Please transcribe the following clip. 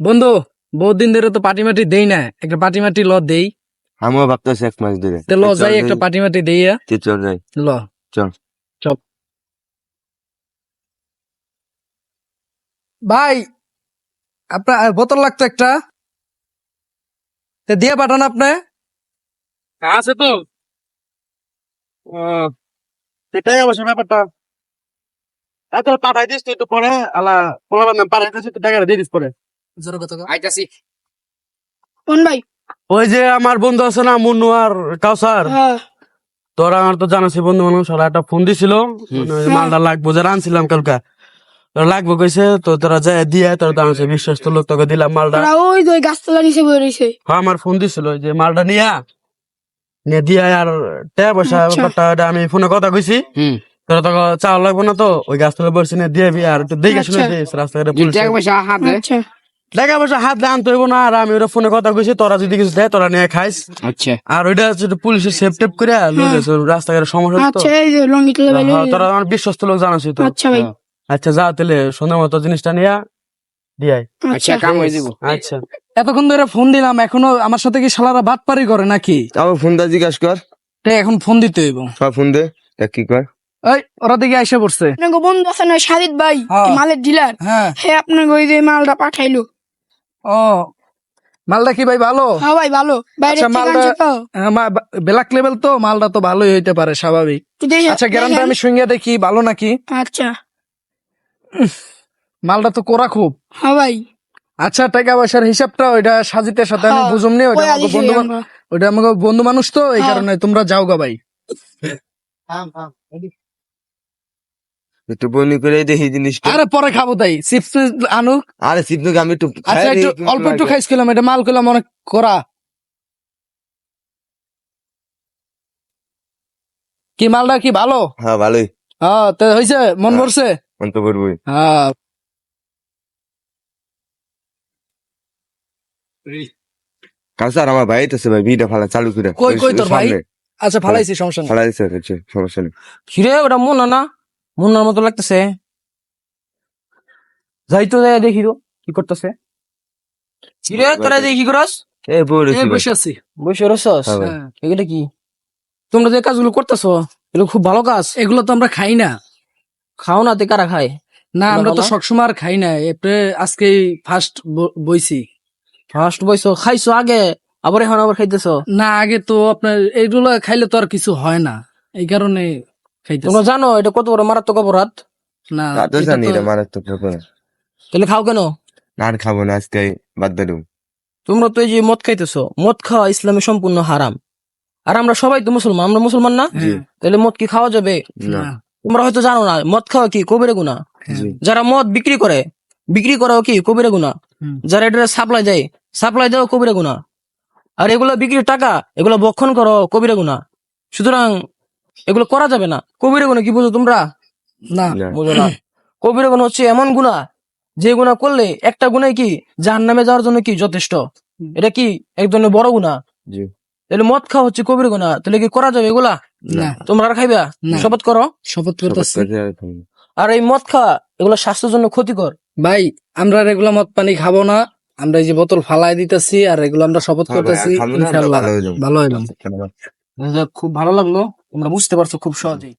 বন্ধু বহুত দিন ধরে তো পাটি মাটি দেই না একটা পাটি মাটি ল দেই। আমিও ভাবতেছি এক মাস ধরে। তে ল যাই একটা পাটি মাটি দেই আ। তুই চল যাই। ল। চল। চল। ভাই আপনার বোতল লাগতো একটা? তে দিয়ে পাঠান আপনি। আছে তো। সেটাই অবশ্য ব্যাপারটা। এত পাঠাই দিস তুই একটু পরে আলা পোলাবার নাম পাঠাই দিস তুই টাকাটা দিয়ে দিস পরে। আইতাছি। কোন ভাই? ওই যে আমার বন্ধু আছে না মুন্নু আর কাউসার। হ্যাঁ। তোরা আমার তো জানাসি বন্ধু মানুষ ওরা একটা ফোন দিছিল। মানে মালটা লাগবো যারা আনছিলাম কালকা। লাগবো কইছে তো তোরা দিয়ে তোরা জানাসি বিশ্বাস তো লোক তোকে দিলাম মালটা। ওই ওই গাছতলা নিচে রয়েছে হ্যাঁ আমার ফোন দিছিল যে মালটা নিয়া। নিয়ে দিয়া আর টাকা পয়সা আচ্ছা। ব্যাপারটা আমি ফোনে কথা কইছি। তোরা তো চাওয়া লাগবে না তো ওই গাছতলা বসে নিয়ে দিয়ে আর একটু দেখে শুনে আচ্ছা। দিস রাস্তাঘাটে পুলিশ টাকা পয়সা হাত দিয়ে আনতে হইব না আর আমি ওরা ফোনে কথা কইছি তোরা যদি কিছু দেয় তোরা নিয়ে খাইস। আচ্ছা। আর ওইটা হচ্ছে পুলিশের সেফ টেপ করে লয়ে যাচ্ছে রাস্তাঘাটে সমস্যা তো। আচ্ছা এই যে লঙ্গি তুলে ভাই হ্যাঁ, তোরা আমার বিশ্বস্ত লোক জানাসি তো। আচ্ছা ভাই। আচ্ছা যা তাহলে মতো জিনিসটা নিয়ে দিয়াই আচ্ছা। আচ্ছা এতক্ষণ ধরে ফোন দিলাম এখনও আমার সাথে কি শালারা বাটপারি করে নাকি? তাও ফোন দা জিজ্ঞাসা কর। তে এখন ফোন দিতে হইব। সব ফোন দে কি কর ওই ওরা দিকে আইসা পড়ছে। বন্ধু আছে না ভাই হ্যাঁ। মালের ডিলার হ্যাঁ। হে আপনাকে ওই যে মালটা পাঠাইলো। ও মালটা কি ভাই ভালো? হ্যাঁ ভাই ভালো। আচ্ছা, মালটা- আনছে ব্ল্যাক লেভেল তো মালটা তো ভালোই হইতে পারে স্বাভাবিক। আচ্ছা গ্যারান্টি আমি। সঙ্গে দেখি ভালো নাকি? আচ্ছা। মালটা তো কোরা খুব। হ্যাঁ ভাই। আচ্ছা টাকা পয়সার হিসাবটা ওইটা সাজিতের সাথে আমি হ্যাঁ, বুঝুম নি ওইটা আমাকে বন্ধু ওইটা আমাকে বন্ধু মানুষ তো এই হ্যাঁ। কারণে তোমরা যাও গা ভাই একটু বনি করে দেখি জিনিসটা। আরে পরে খাব তাই। চিপস আনুক। আরে সিদ্ধু আমি একটু আচ্ছা একটু অল্প একটু এটা মাল করলাম অনেক করা। কি মালটা কি ভালো? হ্যাঁ ভালোই। হ্যাঁ তো হয়েছে মন হ্যাঁ। ভরছে? মন তো করবই হ্যাঁ। কাউসার আমার ভাই তো ভাই বিটা ফালা চালু করে। কই, কই তোর ভাই? আচ্ছা ফালাইছি সমস্যা নেই। ফালা দিছে হচ্ছে সমস্যা নেই। ওটা মুন্না না? মুন্নার মতো লাগতেছে। যাই তো যাই দেখি তো কি করতেছে? কিরে তোরা দেখি কি করস এ বসে আছি। বসে রসস হ্যাঁ। হ্যাঁ। এগুলো কি? তোমরা যে কাজগুলো করতেছো এগুলো খুব ভালো কাজ। এগুলো তো আমরা খাই না। খাও না তে কারা খায়? না আমরা তো সবসময় আর খাই না। এপরে আজকে ফার্স্ট বইছি। ফার্স্ট বয়সো খাইছো আগে আবার এখন আবার খাইতেছো? না আগে তো আপনার এইগুলো খাইলে তো আর কিছু হয় না। এই কারণে তোমরা জানো এটা কত বড় মারাত্মক অপরাধ? না তো জানি এটা মারাত্মক ব্যাপার তাহলে খাও কেন? না আর খাব না আজকে বাদ তোমরা তো এই যে মদ খাইতেছো মদ খাওয়া ইসলামে সম্পূর্ণ হারাম। আর আমরা সবাই তো মুসলমান আমরা মুসলমান না? তাহলে মদ কি খাওয়া যাবে? তোমরা হয়তো জানো না মদ খাওয়া কি কবিরে গুণা হ্যাঁ। যারা মদ বিক্রি করে বিক্রি করাও কি কবিরে গুণা হুম। যারা এটা সাপ্লাই দেয় সাপ্লাই দেওয়া কবিরে গুণা আর এগুলো বিক্রির টাকা এগুলো বক্ষণ করো কবিরে গুণা সুতরাং এগুলো করা যাবে না। কবিরে গুণা কি বুঝো তোমরা? না বুঝো না। কবিরে গুণা হচ্ছে এমন গুণা যে গুণা করলে একটা গুণাই কি জাহান নামে যাওয়ার জন্য কি যথেষ্ট? এটা কি এক ধরনের বড় গুণা? তাহলে মদ খাওয়া হচ্ছে কবির গুণা তাহলে কি করা যাবে এগুলা? না। তোমরা আর খাইবা? শপথ করো। শপথ করতেছি। করে আর এই মদ খাওয়া এগুলো স্বাস্থ্যের জন্য ক্ষতিকর? ভাই আমরা রেগুলার মদ পানি খাব না। আমরা এই যে বোতল ফালাই দিতেছি আর এগুলো আমরা শপথ হ্যাঁ করতেছি ভালো হয়ে ভালো হইলাম। খুব ভালো লাগল। তোমরা বুঝতে পারছ খুব সহজেই।